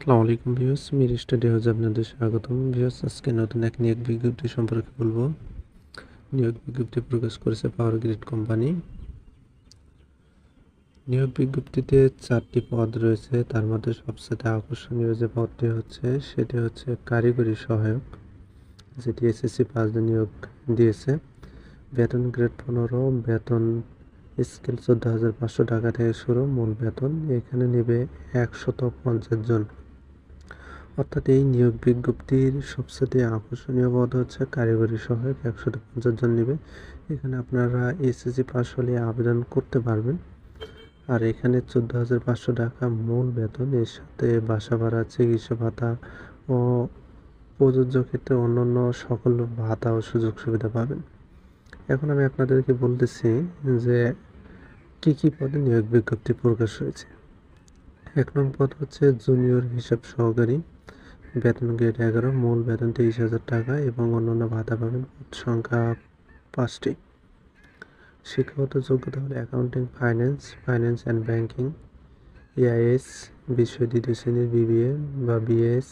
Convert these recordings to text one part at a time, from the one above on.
আসসালামু আলাইকুম views Mir study হাউসে আপনাদের স্বাগতম। ভিউস আজকে নতুন এক নিয়োগ বিজ্ঞপ্তি সম্পর্কে বলব। নিয়োগ বিজ্ঞপ্তি প্রকাশ করেছে পাওয়ার গ্রিড কোম্পানি নিয়োগ বিজ্ঞপ্তিতে চারটি পদ রয়েছে, তার মধ্যে সবচেয়ে আকর্ষণীয় যে পদটি হচ্ছে, সেটি হচ্ছে কারিগরি সহায়ক, যেটি এসএসসি দিয়ে নিয়োগ দিয়েছে। বেতন গ্রেড পনেরো, বেতন স্কেল চোদ্দ হাজার পাঁচশো টাকা থেকে শুরু, মূল বেতন। এখানে নেবে একশত পঞ্চাশ জন অর্থাৎ এই নিয়োগ বিজ্ঞপ্তির সবচেয়ে আকর্ষণীয় পদ হচ্ছে কারিগরি সহায়ক। একশত পঞ্চাশ জন নেবে। এখানে আপনারা এসএসসি পাস হলে আবেদন করতে পারবেন। আর এখানে চোদ্দ হাজার পাঁচশো টাকা মূল বেতন। এর সাথে বাসা ভাড়া, চিকিৎসা ভাতা ও প্রযোজ্য ক্ষেত্রে অন্যান্য সকল ভাতা ও সুযোগ সুবিধা পাবেন। এখন আমি আপনাদেরকে বলতেছি যে কী কী পদে নিয়োগ বিজ্ঞপ্তি প্রকাশ হয়েছে। এক নম্বর পদ হচ্ছে জুনিয়র হিসাব সহকারী। বেতন গ্রেড এগারো, মূল বেতন তেইশ হাজার টাকা এবং অন্যান্য ভাতা পাবেন সংখ্যা পাঁচটি। শিক্ষাগত যোগ্যতা হলো accounting, finance finance and banking, AIS বিশ্ব দ্বিতীয় শ্রেণির বিবিএ বা বিএস,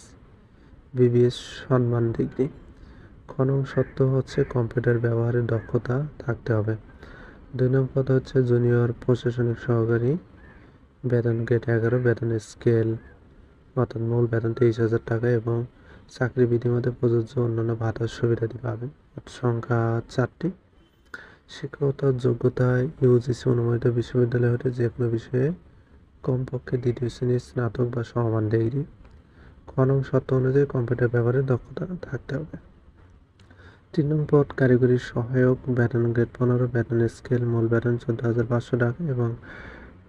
বিবিএস সম্মান ডিগ্রি। খনন সত্য হচ্ছে কম্পিউটার ব্যবহারের দক্ষতা থাকতে হবে। দুই নম্বর পদ হচ্ছে জুনিয়র প্রশাসনিক সহকারী। বেতন গেট এগারো, বেতন স্কেল অর্থাৎ মূল বেতন তেইশ হাজার টাকা এবং চাকরি বিধিমতে প্রযোজ্য অন্যান্য ভাতার সুবিধাদি পাবেন। সংখ্যা চারটি। শিক্ষকতা, যোগ্যতা, ইউজিসি অনুমোদিত বিশ্ববিদ্যালয় হতে যে কোনো বিষয়ে কমপক্ষে দ্বিতীয় শ্রেণির স্নাতক বা সমমান ডিগ্রি। খনন শর্ত অনুযায়ী কম্পিউটার ব্যবহারের দক্ষতা থাকতে হবে। তিন নম্বর পদ, কারিগরি সহায়ক, বেতন গ্রেড পনেরো, বেতন স্কেল, মূল বেতন চোদ্দ হাজার পাঁচশো টাকা এবং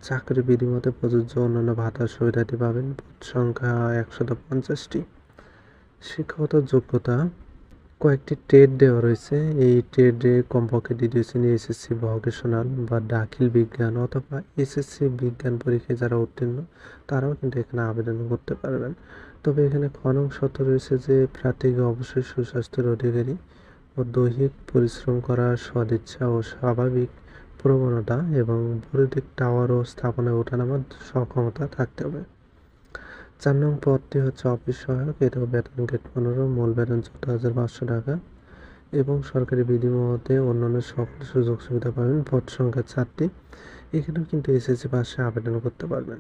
চাকরি বিধিমতে প্রযোজ্য অন্যান্য ভাতার সুবিধাটি পাবেন। সংখ্যা একশত পঞ্চাশটি। শিক্ষাগত যোগ্যতা, কয়েকটি ট্রেড দেওয়া রয়েছে। এই ট্রেডে কমপক্ষে দ্বিতীয় শ্রেণি এসএসসি ভকেশনাল বা দাখিল বিজ্ঞান অথবা এসএসসি বিজ্ঞান পরীক্ষায় যারা উত্তীর্ণ, তারাও কিন্তু এখানে আবেদন করতে পারবেন। তবে এখানে খনন শর্ত রয়েছে যে, প্রার্থীকে অবশ্যই সুস্বাস্থ্যের অধিকারী ও দৈহিক পরিশ্রম করার সদিচ্ছা ও স্বাভাবিক প্রবণতা এবং বৈদ্যুতিক টাওয়ার ও স্থাপনায় ওঠানামার সক্ষমতা থাকতে হবে। চার নং পদটি হচ্ছে অফিস সহায়ক এটাও বেতন গেট পনেরো, মূল বেতন চোদ্দ হাজার পাঁচশো টাকা এবং সরকারি বিধিমতে অন্যান্য সকল সুযোগ সুবিধা পাবেন পদ সংখ্যা চারটি। এখানেও কিন্তু এসএসসি পাশে আবেদন করতে পারবেন।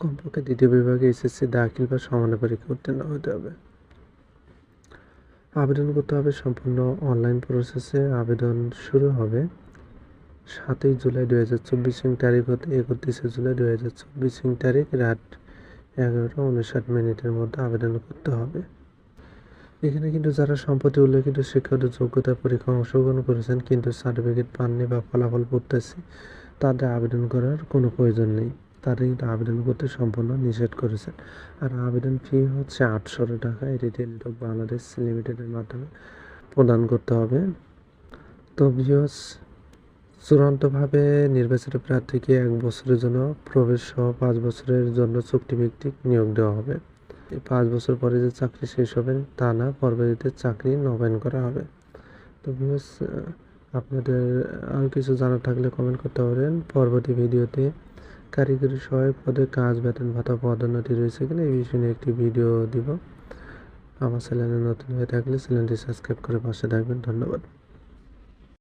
কমপক্ষে দ্বিতীয় বিভাগে এসএসসি দাখিল বা সমানের পরীক্ষা উত্তীর্ণ হতে হবে। আবেদন করতে হবে সম্পূর্ণ অনলাইন প্রসেসে আবেদন শুরু হবে সাতই জুলাই দু হাজার চব্বিশ তারিখ হতে একত্রিশে জুলাই দু হাজার চব্বিশ তারিখ রাত এগারোটা উনষাট মিনিটের মধ্যে আবেদন করতে হবে। এখানে কিন্তু যারা সম্প্রতি উল্লেখিত শিক্ষাগত যোগ্যতা পরীক্ষা অংশগ্রহণ করেছেন কিন্তু সার্টিফিকেট পাননি বা ফলাফল পড়তেছে, তাদের আবেদন করার কোনো প্রয়োজন নেই। তারা কিন্তু আবেদন করতে সম্পূর্ণ নিষেধ করেছেন। আর আবেদন ফি হচ্ছে আটশো টাকা। এটি টেলিটক বাংলাদেশ লিমিটেডের মাধ্যমে প্রদান করতে হবে। তো ভিওস চূড়ান্তভাবে নির্বাচিত প্রার্থীকে এক বছরের জন্য প্রবেশ সহ পাঁচ বছরের জন্য চুক্তিভিত্তিক নিয়োগ দেওয়া হবে। পাঁচ বছর পরে যে চাকরি শেষ হবে, তা না, পরবর্তীতে চাকরি নবায়ন করা হবে। তো ভিউস আপনাদের আর কিছু জানার থাকলে কমেন্ট করতে পারেন। পরবর্তী ভিডিওতে কারিগরি সহায়ক পদে কাজ, বেতন ভাতা, পদোন্নতি রয়েছে কিনা এই বিষয়ে নিয়ে একটি ভিডিও দিব। আমার চ্যানেলে নতুন হয়ে থাকলে চ্যানেলটি সাবস্ক্রাইব করে পাশে থাকবেন। ধন্যবাদ।